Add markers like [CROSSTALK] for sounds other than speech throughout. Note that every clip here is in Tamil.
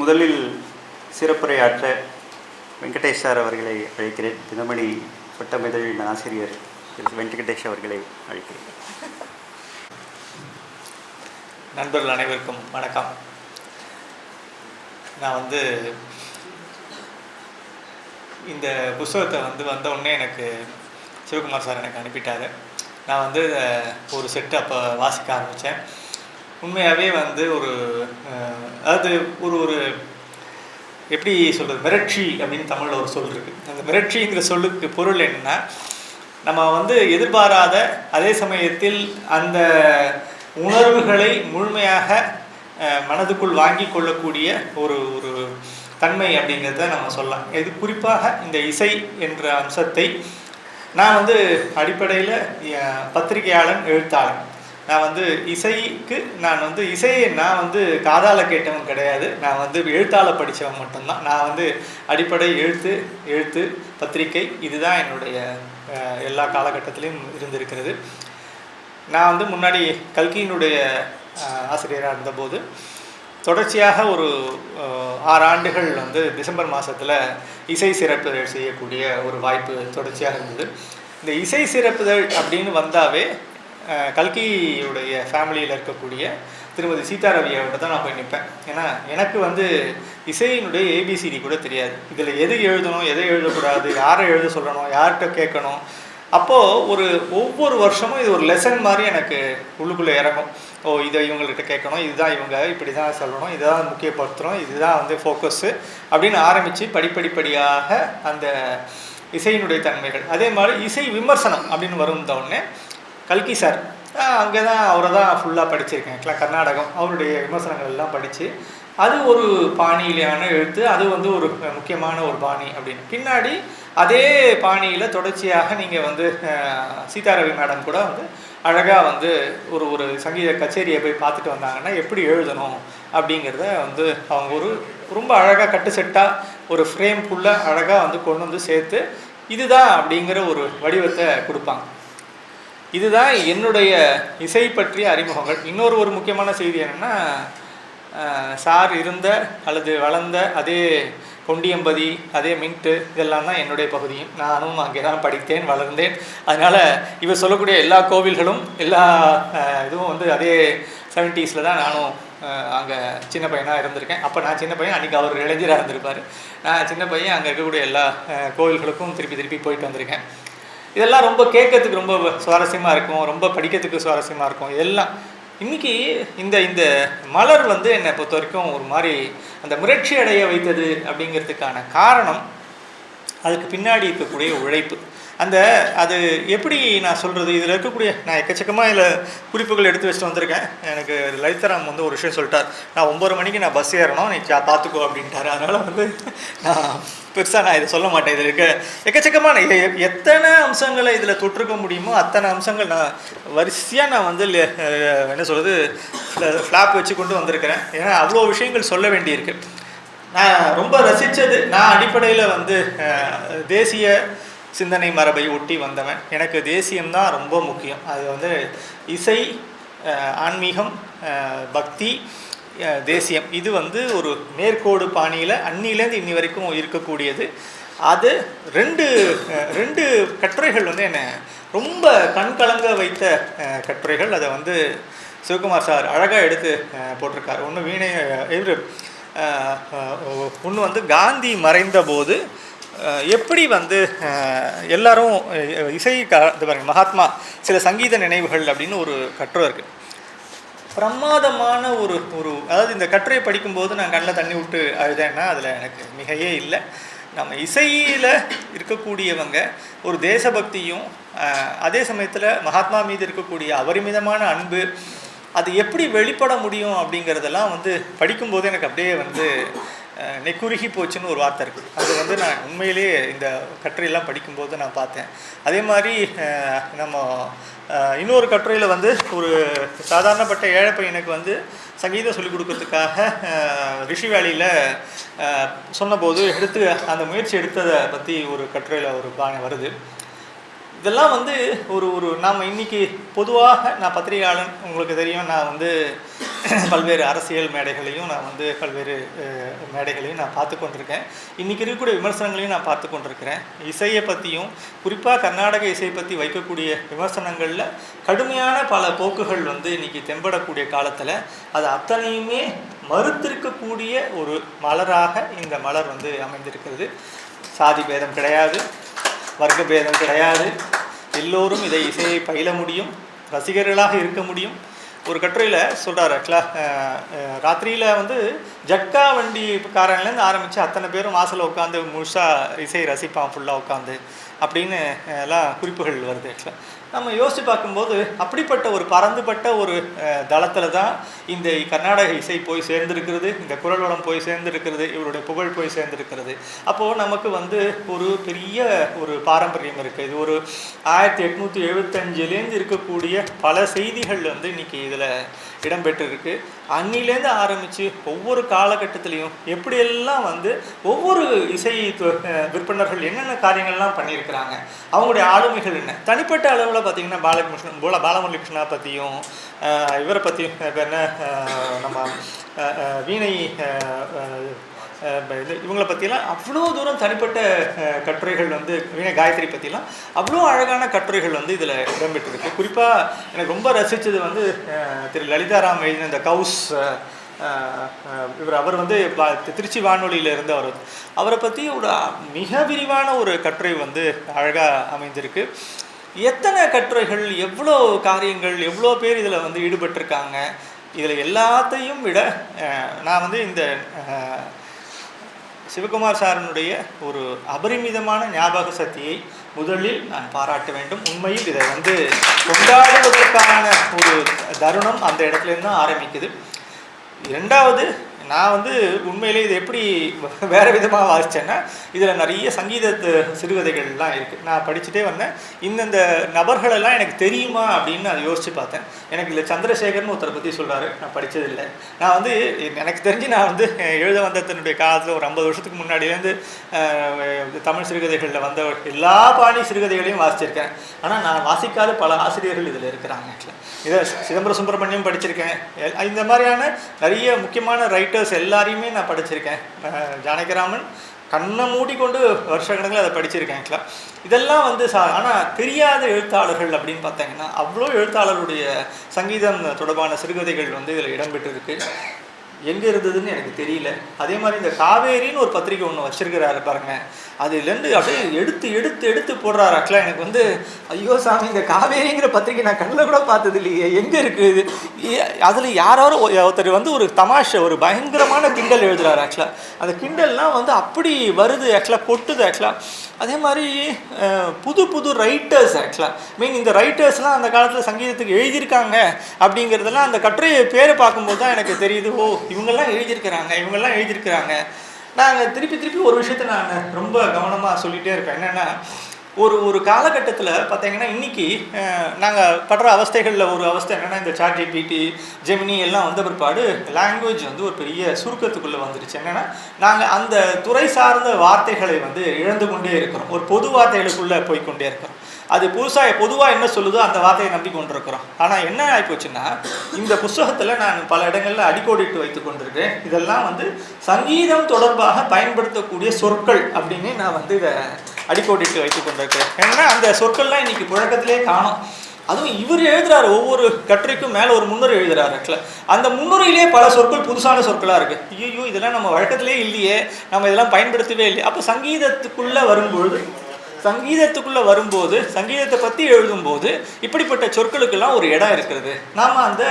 முதலில் சிறப்புரையாற்ற வெங்கடேஷ் சார் அவர்களை அழைக்கிறேன். தினமணி பட்டமிதழின் ஆசிரியர் திரு வெங்கடேஷ் அவர்களை அழைக்கிறேன். நண்பர்கள் அனைவருக்கும் வணக்கம். நான் வந்து இந்த புஸ்தகத்தை வந்து வந்த உடனே எனக்கு சிவகுமார் சார் எனக்கு அனுப்பிட்டார். நான் வந்து ஒரு செட்டு அப்போ வாசிக்க ஆரம்பித்தேன் உண்மையாகவே வந்து ஒரு அதாவது ஒரு ஒரு எப்படி சொல்கிறது மிரட்சி அப்படின்னு தமிழில் ஒரு சொல் இருக்குது அந்த மிரட்சிங்கிற சொல்லுக்கு பொருள் என்னன்னா நம்ம வந்து எதிர்பாராத அதே சமயத்தில் அந்த உணர்வுகளை முழுமையாக மனதுக்குள் வாங்கி கொள்ளக்கூடிய ஒரு ஒரு தன்மை அப்படிங்கிறத நம்ம சொல்லலாம். இது குறிப்பாக இந்த இசை என்ற அம்சத்தை நான் வந்து அடிப்படையில் பத்திரிகையாளன் எழுத்தாளன். நான் வந்து இசைக்கு நான் வந்து இசையை நான் வந்து காதால் கேட்டவன் கிடையாது. நான் வந்து எழுத்தால் படித்தவன் மட்டும்தான். நான் வந்து அடிப்படை எழுத்து எழுத்து பத்திரிக்கை இதுதான் என்னுடைய எல்லா காலகட்டத்திலையும் இருந்திருக்கிறது. நான் வந்து முன்னாடி கல்கியினுடைய ஆசிரியராக இருந்தபோது தொடர்ச்சியாக ஒரு ஆறு ஆண்டுகள் வந்து டிசம்பர் மாதத்தில் இசை சிறப்புதழ் செய்யக்கூடிய ஒரு வாய்ப்பு தொடர்ச்சியாக இருந்தது. இந்த இசை சிறப்புதழ் அப்படின்னு வந்தாவே கல்கியுடைய ஃபேமிலியில் இருக்கக்கூடிய திருமதி சீதாரவி அவர்கிட்ட தான் நான் போய் நிற்பேன் ஏன்னா எனக்கு வந்து இசையினுடைய ஏபிசிடி கூட தெரியாது. இதில் எது எழுதணும் எதை எழுதக்கூடாது யாரை எழுத சொல்லணும் யார்கிட்ட கேட்கணும். அப்போது ஒரு ஒவ்வொரு வருஷமும் இது ஒரு லெசன் மாதிரி எனக்கு உள்ளுக்குள்ளே இறங்கும். ஓ இதை இவங்கள்கிட்ட கேட்கணும் இதுதான் இவங்க இப்படி தான் சொல்லணும் இதுதான் முக்கியப்படுத்துகிறோம் இதுதான் வந்து ஃபோக்கஸ்ஸு அப்படின்னு ஆரம்பித்து படிப்படிப்படியாக அந்த இசையினுடைய தன்மைகள். அதே மாதிரி இசை விமர்சனம் அப்படின்னு வரும் உடனே கல்கி சார் அங்கே தான் அவரை தான் ஃபுல்லாக படிச்சிருக்கேன். கர்நாடகம். அவருடைய விமர்சனங்கள் எல்லாம் படித்து அது ஒரு பாணியிலான எழுத்து அது வந்து ஒரு முக்கியமான ஒரு பாணி அப்படின்னு. பின்னாடி அதே பாணியில் தொடர்ச்சியாக நீங்கள் வந்து சீதாரவி மேடம் கூட வந்து அழகாக வந்து ஒரு ஒரு சங்கீத கச்சேரியை போய் பார்த்துட்டு வந்தாங்கன்னா எப்படி எழுதணும் அப்படிங்கிறத வந்து அவங்க ஒரு ரொம்ப அழகாக கட்டு செட்டாக ஒரு ஃப்ரேம்குள்ளே அழகாக வந்து கொண்டு வந்து சேர்த்து இதுதான் அப்படிங்கிற ஒரு வடிவத்தை கொடுப்பாங்க. இதுதான் என்னுடைய இசை பற்றிய அறிமுகங்கள். இன்னொரு ஒரு முக்கியமான செய்தி என்னென்னா சார் இருந்த அல்லது வளர்ந்த அதே கொண்டியம்பதி அதே மின்ட்டு இதெல்லாம் தான் என்னுடைய பகுதியும். நானும் அங்கே தான் படித்தேன் வளர்ந்தேன். அதனால் இவர் சொல்லக்கூடிய எல்லா கோவில்களும் எல்லா இதுவும் வந்து அதே செவன்ட்டீஸில் தான் நானும் அங்கே சின்ன பையனாக இருந்திருக்கேன். அப்போ நான் சின்ன பையன் அன்றைக்கி அவர் இளைஞராக இருந்திருப்பார். நான் சின்ன பையன் அங்கே இருக்கக்கூடிய எல்லா கோவில்களுக்கும் திருப்பி திருப்பி போயிட்டு வந்திருக்கேன். இதெல்லாம் ரொம்ப கேட்கறதுக்கு ரொம்ப சுவாரஸ்யமாக இருக்கும் ரொம்ப படிக்கிறதுக்கு சுவாரஸ்யமாக இருக்கும். இதெல்லாம் இன்னைக்கு இந்த இந்த மலர் வந்து என்னை பொறுத்த வரைக்கும் ஒரு மாதிரி அந்த முயற்சி அடைய வைத்தது அப்படிங்கிறதுக்கான காரணம் அதுக்கு பின்னாடி இருக்கக்கூடிய உழைப்பு. அந்த அது எப்படி நான் சொல்கிறது இதில் இருக்கக்கூடிய நான் எக்கச்சக்கமாக இதில் குறிப்புகள் எடுத்து வச்சுட்டு வந்திருக்கேன். எனக்கு லலிதராம் வந்து ஒரு விஷயம் சொல்லிட்டார். நான் ஒம்பது மணிக்கு நான் பஸ் ஏறணும். நீ சா- பார்த்துக்கோ அப்படின்ட்டார். அதனால் வந்து நான் பெருசாக நான் இதை சொல்ல மாட்டேன். இதில் இருக்க எக்கச்சக்கமான எ- எ- எத்தனை அம்சங்களை இதில் தொற்றுக்க முடியுமோ அத்தனை அம்சங்கள் நான் வரிசையாக நான் வந்து என்ன சொல்கிறது ஃப்ளாப் வச்சு கொண்டு வந்திருக்கிறேன். ஏன்னா அவ்வளோ விஷயங்கள் சொல்ல வேண்டியிருக்கு. நான் ரொம்ப ரசித்தது நான் அடிப்படையில் வந்து தேசிய சிந்தனை மரபை ஒட்டி வந்தவன். எனக்கு தேசியம்தான் ரொம்ப முக்கியம். அது வந்து இசை ஆன்மீகம் பக்தி தேசியம். இது வந்து ஒரு நேர்கோடு பாணியில் அன்னிலேருந்து இன்னி வரைக்கும் இருக்கக்கூடியது. அது ரெண்டு ரெண்டு கட்டுரைகள் வந்து என்னை ரொம்ப கண்கலங்க வைத்த கட்டுரைகள். அதை வந்து சிவகுமார் சார் அழகாக எடுத்து போட்டிருக்கார் போட்டிருக்காரு. ஒன்று வீணை இவர் ஒன்று வந்து காந்தி மறைந்த போது எப்படி வந்து எல்லாரும் இசை இது பாருங்க மகாத்மா சில சங்கீத நினைவுகள் அப்படின்னு ஒரு கட்டுரை இருக்குது பிரமாதமான ஒரு ஒரு அதாவது இந்த கட்டுரையை படிக்கும்போது நான் கண்ணில் தண்ணி விட்டு அழுதேன்னா அதில் எனக்கு மிகையே இல்லை. நம்ம இசையில் இருக்கக்கூடியவங்க ஒரு தேசபக்தியும் அதே சமயத்தில் மகாத்மா மீது இருக்கக்கூடிய அபரிமிதமான அன்பு அது எப்படி வெளிப்பட முடியும் அப்படிங்கிறதெல்லாம் வந்து படிக்கும்போது எனக்கு அப்படியே வந்து நெக்குருகி போச்சுன்னு ஒரு வார்த்தை இருக்குது அது வந்து நான் உண்மையிலேயே இந்த கட்டுரையெல்லாம் படிக்கும்போது நான் பார்த்தேன். அதே மாதிரி நம்ம இன்னொரு கட்டுரையில் வந்து ஒரு சாதாரணப்பட்ட ஏழை பையனுக்கு வந்து சங்கீதம் சொல்லிக் கொடுக்கறதுக்காக ரிஷி வேலியில் சொன்னபோது எடுத்து அந்த முயற்சி எடுத்ததை பற்றி ஒரு கட்டுரையில் ஒரு பானை வருது. இதெல்லாம் வந்து ஒரு ஒரு நாம் இன்னைக்கு பொதுவாக நான் பத்திரிகையாளன் உங்களுக்கு தெரியும் நான் வந்து [CLEARS THROAT] பல்வேறு அரசியல் மேடைகளையும் நான் வந்து பல்வேறு மேடைகளையும் நான் பார்த்து கொண்டிருக்கேன். இன்றைக்கி இருக்கக்கூடிய விமர்சனங்களையும் நான் பார்த்து கொண்டிருக்கிறேன். இசையை பற்றியும் குறிப்பாக கர்நாடக இசையை பற்றி வைக்கக்கூடிய விமர்சனங்களில் கடுமையான பல போக்குகள் வந்து இன்றைக்கி தெம்படக்கூடிய காலத்தில் அது அத்தனையுமே மறுத்திருக்கக்கூடிய ஒரு மலராக இந்த மலர் வந்து அமைந்திருக்கிறது. சாதி பேதம் கிடையாது. வர்க்க பேதம் கிடையாது. எல்லோரும் இதை இசையை பயில முடியும் ரசிகர்களாக இருக்க முடியும். ஒரு கட்டுரையில் சொல்கிறார் ஆக்சுவலாக ராத்திரியில் வந்து ஜட்கா வண்டி காரங்கலேருந்து ஆரம்பித்து அத்தனை பேரும் வாசலில் உட்காந்து முழுசாக இசை ரசிப்பான் ஃபுல்லாக உட்காந்து அப்படின்னு எல்லாம் குறிப்புகள் வருது ஆக்சுவலாக நம்ம யோசித்து பார்க்கும்போது அப்படிப்பட்ட ஒரு பறந்துபட்ட ஒரு தளத்தில் தான் இந்த கர்நாடக இசை போய் சேர்ந்திருக்கிறது இந்த குரல் வளம் போய் சேர்ந்திருக்கிறது இவருடைய புகழ் போய் சேர்ந்திருக்கிறது. அப்போது நமக்கு வந்து ஒரு பெரிய ஒரு பாரம்பரியம் இருக்குது இது ஒரு ஆயிரத்தி எட்நூற்றி எழுபத்தஞ்சிலேருந்து இருக்கக்கூடிய பல செய்திகள் வந்து இன்னைக்கு இதில் இடம்பெற்றிருக்கு. அன்னிலேருந்து ஆரம்பித்து ஒவ்வொரு காலகட்டத்திலையும் எப்படியெல்லாம் வந்து ஒவ்வொரு இசை தொ- விற்பனர்கள் என்னென்ன காரியங்கள்லாம் பண்ணியிருக்கிறாங்க அவங்களுடைய ஆளுமைகள் என்ன? தனிப்பட்ட அளவில் பார்த்தீங்கன்னா பாலகிருஷ்ணன் போல பாலமுரளி கிருஷ்ணா பற்றியும் இவரை பற்றியும் என்ன நம்ம வீணை இது இவங்களை பற்றிலாம் அவ்வளோ தூரம் தனிப்பட்ட கட்டுரைகள் வந்து வீணை காயத்ரி பற்றிலாம் அவ்வளோ அழகான கட்டுரைகள் வந்து இதில் இடம்பெற்றிருக்கு. குறிப்பாக எனக்கு ரொம்ப ரசித்தது வந்து திரு லலிதாராம் எழுதின இந்த கவுஸ் இவர் அவர் வந்து திருச்சி வானொலியில் இருந்தவர். அவரை பற்றி ஒரு மிக விரிவான ஒரு கட்டுரை வந்து அழகாக அமைந்திருக்கு. எத்தனை கட்டுரைகள் எவ்வளோ காரியங்கள் எவ்வளோ பேர் இதில் வந்து ஈடுபட்டிருக்காங்க இதில் எல்லாத்தையும் விட நான் வந்து இந்த சிவகுமார் சாரனுடைய ஒரு அபரிமிதமான ஞாபக சக்தியை முதலில் நான் பாராட்ட வேண்டும். உண்மையில் இதை வந்து கொண்டாடுவதற்கான ஒரு தருணம் அந்த இடத்துலேருந்து தான் ஆரம்பிக்குது. இரண்டாவது நான் வந்து உண்மையிலே இது எப்படி வேறு விதமாக வாசித்தேன்னா இதில் நிறைய சங்கீதத்து சிறுகதைகள்லாம் இருக்குது நான் படிச்சுட்டே வந்தேன். இந்தந்த நபர்களெல்லாம் எனக்கு தெரியுமா அப்படின்னு நான் யோசித்து பார்த்தேன். எனக்கு இதில் சந்திரசேகர்னு ஒருத்தரை பற்றி சொல்கிறாரு நான் படித்ததில்லை நான் வந்து எனக்கு தெரிஞ்சு நான் வந்து எழுத வந்ததனுடைய காலத்தில் ஒரு ஐம்பது வருஷத்துக்கு முன்னாடியிலேருந்து தமிழ் சிறுகதைகளில் வந்த எல்லா பாணி சிறுகதைகளையும் வாசிச்சிருக்கேன். ஆனால் நான் வாசிக்காத பல ஆசிரியர்கள் இதில் இருக்கிறாங்க. இதை சிதம்பர சுப்பிரமணியம் படிச்சிருக்கேன். எல்- இந்த மாதிரியான நிறைய முக்கியமான ரைட்டர்ஸ் எல்லாரையுமே நான் படிச்சிருக்கேன். ஜானகிராமன் கண்ணை மூடிக்கொண்டு வருஷக்கணக்கில் அதை படிச்சிருக்கேன் ஆக்சுவலாக இதெல்லாம் வந்து சா ஆனால் தெரியாத எழுத்தாளர்கள் அப்படின்னு பார்த்தீங்கன்னா அவ்வளோ எழுத்தாளருடைய சங்கீதம் தொடர்பான சிறுகதைகள் வந்து இதில் இடம்பெற்றிருக்கு. எங்கே இருந்ததுன்னு எனக்கு தெரியல. அதே மாதிரி இந்த காவேரின்னு ஒரு பத்திரிக்கை ஒன்று வச்சிருக்கிறாரு பாருங்கள் அதுலேருந்து அப்படியே எடுத்து எடுத்து எடுத்து போடுறாரு ஆக்சுவலாக எனக்கு வந்து ஐயோ சாமி இந்த காவேரிங்கிற பத்திரிக்கை நான் கண்ணில் கூட பார்த்தது இல்லையே எங்கே இருக்குது அதில் யாரோ ஒருத்தர் வந்து ஒரு தமாஷை ஒரு பயங்கரமான கிண்டல் எழுதுறாரு ஆக்சுவலாக அந்த கிண்டல்லாம் வந்து அப்படி வருது ஆக்சுவலாக கொட்டுது ஆக்சுவலாக அதே மாதிரி புது புது ரைட்டர்ஸ் ஆக்சுவலாக மீன் இந்த ரைட்டர்ஸ்லாம் அந்த காலத்தில் சங்கீதத்துக்கு எழுதியிருக்காங்க அப்படிங்கிறதெல்லாம் அந்த கட்டுரை பேரை பார்க்கும்போது தான் எனக்கு தெரியுது. ஓ இவங்கெல்லாம் எழுதியிருக்கிறாங்க இவங்கெல்லாம் எழுதியிருக்கிறாங்க. நாங்கள் திருப்பி திருப்பி ஒரு விஷயத்த நான் ரொம்ப கவனமாக சொல்லிகிட்டே இருப்பேன். என்னென்னா ஒரு ஒரு காலகட்டத்தில் பார்த்தீங்கன்னா இன்னைக்கு நாங்கள் படுற அவஸ்தைகளில் ஒரு அவஸ்தை என்னென்னா இந்த சாட் ஜிபிடி ஜெமினி எல்லாம் வந்த பிற்பாடு லாங்குவேஜ் வந்து ஒரு பெரிய சுருக்கத்துக்குள்ளே வந்துருச்சு. என்னென்னா நாங்கள் அந்த துறை சார்ந்த வார்த்தைகளை வந்து இழந்து கொண்டே இருக்கிறோம். ஒரு பொது வார்த்தைகளுக்குள்ளே போய்கொண்டே இருக்கிறோம். அது புதுசாக பொதுவாக என்ன சொல்லுதோ அந்த வார்த்தையை நம்பி கொண்டிருக்கிறோம். ஆனால் என்ன ஆகிப்போச்சுன்னா இந்த புஸ்தகத்தில் நான் பல இடங்களில் அடிக்கோடிட்டு வைத்து கொண்டிருக்கிறேன். இதெல்லாம் வந்து சங்கீதம் தொடர்பாக பயன்படுத்தக்கூடிய சொற்கள் அப்படின்னு நான் வந்து இதை அடிக்கோடிட்டு வைத்து கொண்டிருக்கிறேன். ஏன்னா அந்த சொற்கள்லாம் இன்னைக்கு புழக்கத்திலே காணும். அதுவும் இவர் எழுதுறாரு ஒவ்வொரு கட்டுரைக்கும் மேலே ஒரு முன்னுரை எழுதுறாரு அந்த முன்னுரையிலேயே பல சொற்கள் புதுசான சொற்களாக இருக்குது ஐயோ இதெல்லாம் நம்ம வழக்கத்திலே இல்லையே. நம்ம இதெல்லாம் பயன்படுத்தவே இல்லையே. அப்போ சங்கீதத்துக்குள்ளே வரும்பொழுது சங்கீதத்துக்குள்ளே வரும்போது சங்கீதத்தை பற்றி எழுதும்போது இப்படிப்பட்ட சொற்களுக்கெல்லாம் ஒரு இடம் இருக்கிறது. நாம் அந்த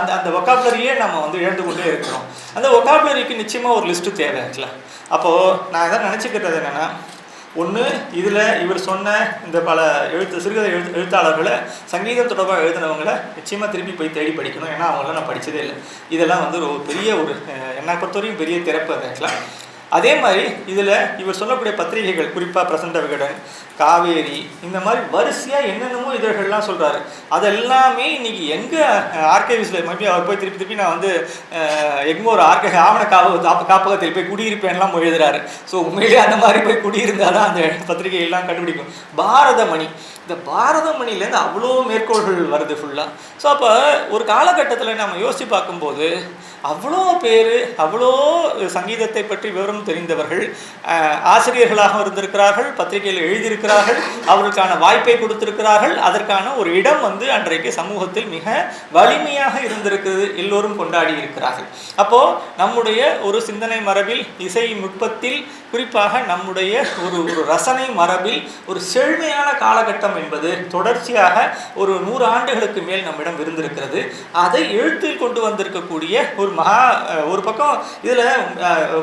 அந்த அந்த ஒக்காபுலரியே நம்ம வந்து எழுந்து கொண்டே இருக்கிறோம். அந்த ஒக்காபுலரிக்கு நிச்சயமாக ஒரு லிஸ்ட்டு தேவை இருக்குல்ல. அப்போது நான் எதாவது நினச்சிக்கிறது என்னென்னா ஒன்று இதில் இவர் சொன்ன இந்த பல எழுத்து சிறுகதை எழுத்து எழுத்தாளர்களை சங்கீதம் தொடர்பாக எழுதினவங்களை நிச்சயமாக திருப்பி போய் தேடி படிக்கணும். ஏன்னா அவங்களாம் நான் படித்ததே இல்லை. இதெல்லாம் வந்து ஒரு பெரிய ஒரு என்னை பொறுத்தவரையும் பெரிய திறப்பு அது ஆக்சுவலாக அதே மாதிரி இதில் இவர் சொல்லக்கூடிய பத்திரிகைகள் குறிப்பாக பிரசண்ட விகடன் காவேரி இந்த மாதிரி வரிசையாக என்னென்னமோ இதழ்கள்லாம் சொல்கிறாரு அதெல்லாமே இன்றைக்கி எங்கே ஆர்கைவ்ஸில் மறுபடியும் அவர் போய் திருப்பி திருப்பி நான் வந்து எங்கே ஒரு ஆர்கை ஆவண காப்பு காப்பகத்தில் போய் குடியிருப்பேன்லாம் எழுதுறாரு. ஸோ உண்மையிலேயே அந்த மாதிரி போய் குடியிருந்தால் தான் அந்த பத்திரிகையெல்லாம் கண்டுபிடிக்கும். பாரதமணி. இந்த பாரதமணிலேருந்து அவ்வளோ மேற்கோள்கள் வருது ஃபுல்லாக ஸோ அப்போ ஒரு காலகட்டத்தில் நம்ம யோசித்து பார்க்கும்போது அவ்வளோ பேர் அவ்வளோ சங்கீதத்தை பற்றி விவரம் தெரிந்தவர்கள் ஆசிரியர்களாகவும் ஆசிரியர்களாக இருந்திருக்கிறார்கள் பத்திரிகையில் எழுதியிருக்கிறார்கள் அவர்களுக்கான வாய்ப்பை கொடுத்திருக்கிறார்கள். அதற்கான ஒரு இடம் வந்து அன்றைக்கு சமூகத்தில் மிக வலிமையாக இருந்திருக்கிறது. எல்லோரும் கொண்டாடி இருக்கிறார்கள். அப்போது நம்முடைய ஒரு சிந்தனை மரபில் இசை நுட்பத்தில் குறிப்பாக நம்முடைய ஒரு ஒரு ரசனை மரபில் ஒரு செழுமையான காலகட்டம் என்பது தொடர்ச்சியாக ஒரு நூறு ஆண்டுகளுக்கு மேல் நம்மிடம் இருந்திருக்கிறது. அதை எழுத்தில் கொண்டு வந்திருக்கக்கூடிய ஒரு மகா ஒரு பக்கம் இதில்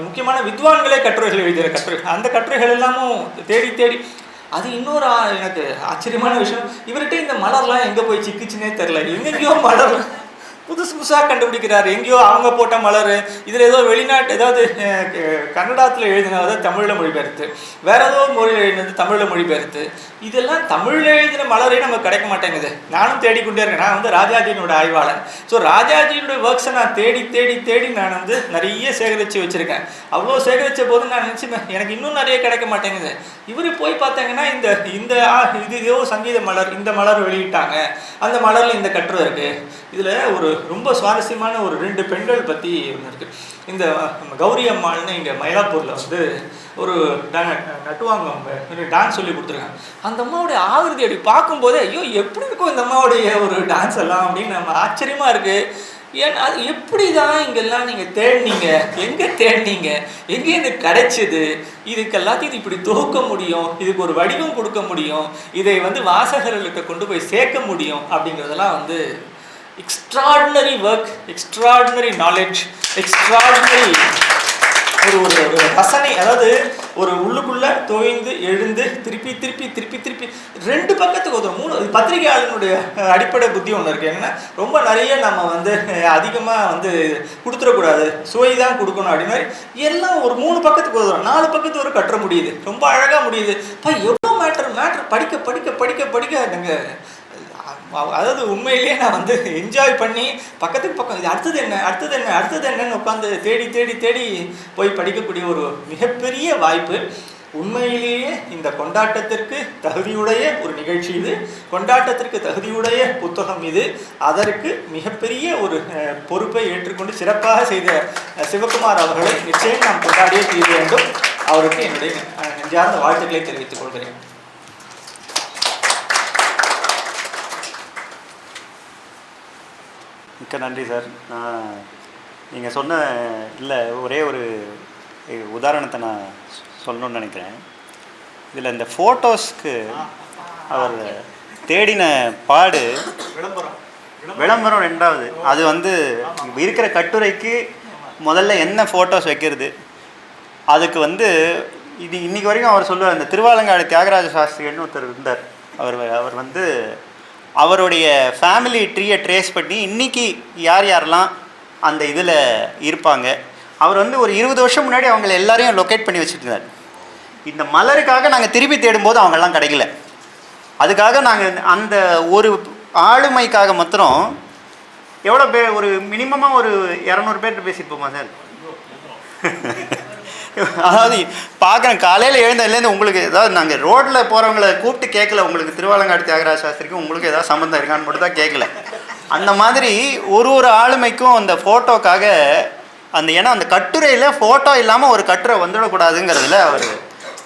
முக்கியமான வித்வான்களே கட்டுரைகள் எழுதிய கட்டுரை அந்த கட்டுரைகள் எல்லாமும் தேடி தேடி அது இன்னொரு எனக்கு ஆச்சரியமான விஷயம். இவர்கிட்ட இந்த மலர்லாம் எங்கே போய் சிக்கிச்சுன்னே தெரில எங்கெங்கேயோ மலர் புதுசு புதுசாக கண்டுபிடிக்கிறார். எங்கேயோ அவங்க போட்ட மலர் இதில் ஏதோ வெளிநாட்டு ஏதாவது கன்னடத்தில் எழுதினதை தமிழில் மொழிபெயர்த்து வேற ஏதோ மொழியில் எழுதினது தமிழில் மொழிபெயர்த்து. இதெல்லாம் தமிழில் எழுதின மலரே நமக்கு கிடைக்க மாட்டேங்குது. நானும் தேடிக்கொண்டே இருக்கேன். நான் வந்து ராஜாஜியினோட ஆய்வாளன். ஸோ ராஜாஜியினுடைய ஒர்க்ஸை நான் தேடி தேடி தேடி நான் வந்து நிறைய சேகரித்து வச்சுருக்கேன். அவ்வளோ சேகரித்த போது நான் நினச்சிப்பேன் எனக்கு இன்னும் நிறைய கிடைக்க மாட்டேங்குது. இவர் போய் பார்த்தீங்கன்னா இந்த இந்த ஆ- இது ஏதோ சங்கீத மலர் இந்த மலர் வெளியிட்டாங்க. அந்த மலரில் இந்த கட்டுரை இருக்குது இதில் ஒரு ரொம்ப சுவாரஸ்யமான ஒரு ரெண்டு பெண்கள் பற்றி ஒன்று இருக்குது இந்த கௌரி அம்மாள்னு இங்கே மயிலாப்பூரில் வந்து ஒரு நட்டுவாங்க நட்டுவாங்க டான்ஸ் சொல்லி கொடுத்துருக்காங்க. அந்த அம்மாவுடைய ஆகிருதி அப்படி பார்க்கும்போதே ஐயோ எப்படி இருக்கும் இந்த அம்மாவுடைய ஒரு டான்ஸ் எல்லாம் அப்படின்னு நம்ம ஆச்சரியமாக இருக்குது ஏன் அது எப்படி தான் இங்கெல்லாம் நீங்கள் தேடினீங்க? எங்கே தேடினீங்க? எங்கே இது கிடைச்சிது? இதுக்கு எல்லாத்தையும் இது இப்படி தொகுக்க முடியும்? இதுக்கு ஒரு வடிவம் கொடுக்க முடியும்? இதை வந்து வாசகர்களுக்கு கொண்டு போய் சேர்க்க முடியும்? அப்படிங்கிறதெல்லாம் வந்து extraordinary work extraordinary knowledge extraordinary ஒரு ஒரு ஒரு ரசனை அதாவது ஒரு உள்ளுக்குள்ள தோய்ந்து எழுந்து திருப்பி திருப்பி திருப்பி திருப்பி ரெண்டு பக்கத்துக்கு ஒரு மூணு பத்திரிகையாளனுடைய அடிப்படை புத்தி ஒன்று இருக்குது என்னன்னா ரொம்ப நிறைய நம்ம வந்து அதிகமாக வந்து கொடுத்துடக்கூடாது. சுவை தான் கொடுக்கணும் அப்படின்னு மாதிரி எல்லாம் ஒரு மூணு பக்கத்துக்கு ஒரு நாலு பக்கத்து ஒரு கட்டுற முடியுது. ரொம்ப அழகாக முடியுது. இப்போ எவ்வளோ மேட்டர் மேட்டர் படிக்க படிக்க படிக்க படிக்க நாங்கள் அதாவது உண்மையிலேயே நான் வந்து என்ஜாய் பண்ணி பக்கத்துக்கு பக்கம் இது அடுத்தது என்ன அடுத்தது என்ன அடுத்தது என்னன்னு உட்காந்து தேடி தேடி தேடி போய் படிக்கக்கூடிய ஒரு மிகப்பெரிய வாய்ப்பு. உண்மையிலேயே இந்த கொண்டாட்டத்திற்கு தகுதியுடைய ஒரு நிகழ்ச்சி இது. கொண்டாட்டத்திற்கு தகுதியுடைய புத்தகம் இது. அதற்கு மிகப்பெரிய ஒரு பொறுப்பை ஏற்றுக்கொண்டு சிறப்பாக செய்த சிவகுமார் அவர்களை நிச்சயம் நாம் கொண்டாடியே தீர வேண்டும். அவருக்கு என்னுடைய நெஞ்சார்ந்த வாழ்த்துக்களை தெரிவித்துக் கொள்கிறேன். மிக்க நன்றி சார். நான் நீங்கள் சொன்ன இல்லை ஒரே ஒரு உதாரணத்தை நான் சொல்லணும்னு நினைக்கிறேன். இதில் இந்த ஃபோட்டோஸ்க்கு அவர் தேடின பாடு விளம்பரம். விளம்பரம் ரெண்டாவது. அது வந்து இருக்கிற கட்டுரைக்கு முதல்ல என்ன ஃபோட்டோஸ் வைக்கிறது? அதுக்கு வந்து இது இன்னைக்கு வரைக்கும் அவர் சொல்லுவார் இந்த திருவாலங்காடு தியாகராஜ சாஸ்திரிகள்னு ஒருத்தர் இருந்தார். அவர் அவர் வந்து அவருடைய ஃபேமிலி ட்ரீயை ட்ரேஸ் பண்ணி இன்னைக்கு யார் யாரெல்லாம் அந்த இதில் இருப்பாங்க அவர் வந்து ஒரு இருபது வருஷம் முன்னாடி அவங்கள எல்லாரையும் லொக்கேட் பண்ணி வச்சுருந்தார் இந்த மலருக்காக நாங்கள் திருப்பி தேடும்போது அவங்கெல்லாம் கிடைக்கல. அதுக்காக நாங்கள் அந்த ஒரு ஆளுமைக்காக மாத்திரம் எவ்வளோ பேர் ஒரு மினிமமாக ஒரு இரநூறு பேர்கிட்ட பேசியிருப்போமா சார்? அதாவது பார்க்குறேன் காலையில் எழுந்ததுலேருந்து உங்களுக்கு ஏதாவது நாங்கள் ரோட்டில் போகிறவங்கள கூப்பிட்டு கேட்கல உங்களுக்கு திருவாலங்காடு தியாகராஜ சாஸ்திரிக்கும் உங்களுக்கு ஏதாவது சம்மந்தம் இருக்கான்னு மட்டும் தான் கேட்கல. அந்த மாதிரி ஒரு ஒரு ஆளுமைக்கும் அந்த ஃபோட்டோக்காக அந்த ஏன்னா அந்த கட்டுரையில் ஃபோட்டோ இல்லாமல் ஒரு கட்டுரை வந்துடக்கூடாதுங்கிறதுல அவர்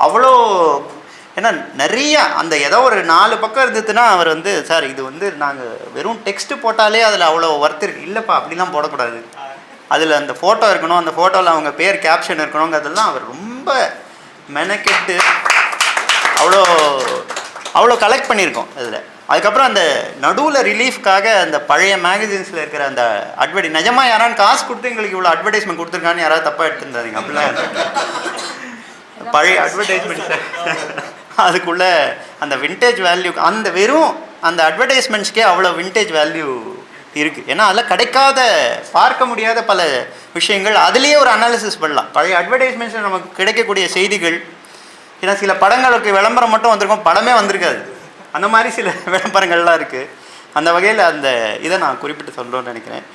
அவ்வளோ ஏன்னா நிறைய அந்த ஏதோ ஒரு நாலு பக்கம் இருந்ததுன்னா அவர் வந்து சார் இது வந்து நாங்கள் வெறும் டெக்ஸ்ட் போட்டாலே அதில் அவ்வளோ ஒர்த் இருக்கு. இல்லைப்பா அப்படிலாம் போடக்கூடாது. அதில் அந்த ஃபோட்டோ இருக்கணும் அந்த ஃபோட்டோவில் அவங்க பேர் கேப்ஷன் இருக்கணுங்கிறதெல்லாம் அவர் ரொம்ப மெனக்கெட்டு அவ்வளோ அவ்வளோ கலெக்ட் பண்ணியிருக்கோம் அதில். அதுக்கப்புறம் அந்த நடுவில் ரிலீஃப்காக அந்த பழைய மேகசின்ஸில் இருக்கிற அந்த அட்வர்டை நிஜமாக யாரான்னு காசு கொடுத்து எங்களுக்கு இவ்வளோ அட்வர்டைஸ்மெண்ட் கொடுத்துருக்கான்னு யாராவது தப்பாக எடுத்துருந்தாங்க அப்படிலாம் பழைய அட்வர்டைஸ்மெண்ட் அதுக்குள்ளே அந்த வின்டேஜ் வேல்யூ அந்த வெறும் அந்த அட்வர்டைஸ்மெண்ட்ஸ்க்கே அவ்வளோ வின்டேஜ் வேல்யூ இருக்குது ஏன்னா அதில் கிடைக்காத பார்க்க முடியாத பல விஷயங்கள் அதுலேயே ஒரு அனாலிசிஸ் பண்ணலாம். பழைய அட்வர்டைஸ்மெண்ட்ஸில் நமக்கு கிடைக்கக்கூடிய செய்திகள் ஏன்னா சில படங்களுக்கு விளம்பரம் மட்டும் வந்திருக்கும் படமே வந்திருக்காது. அந்த மாதிரி சில [LAUGHS] விளம்பரங்கள்லாம் இருக்குது அந்த வகையில் அந்த இதை நான் குறிப்பிட்டு சொல்லணும்னு நினைக்கிறேன்.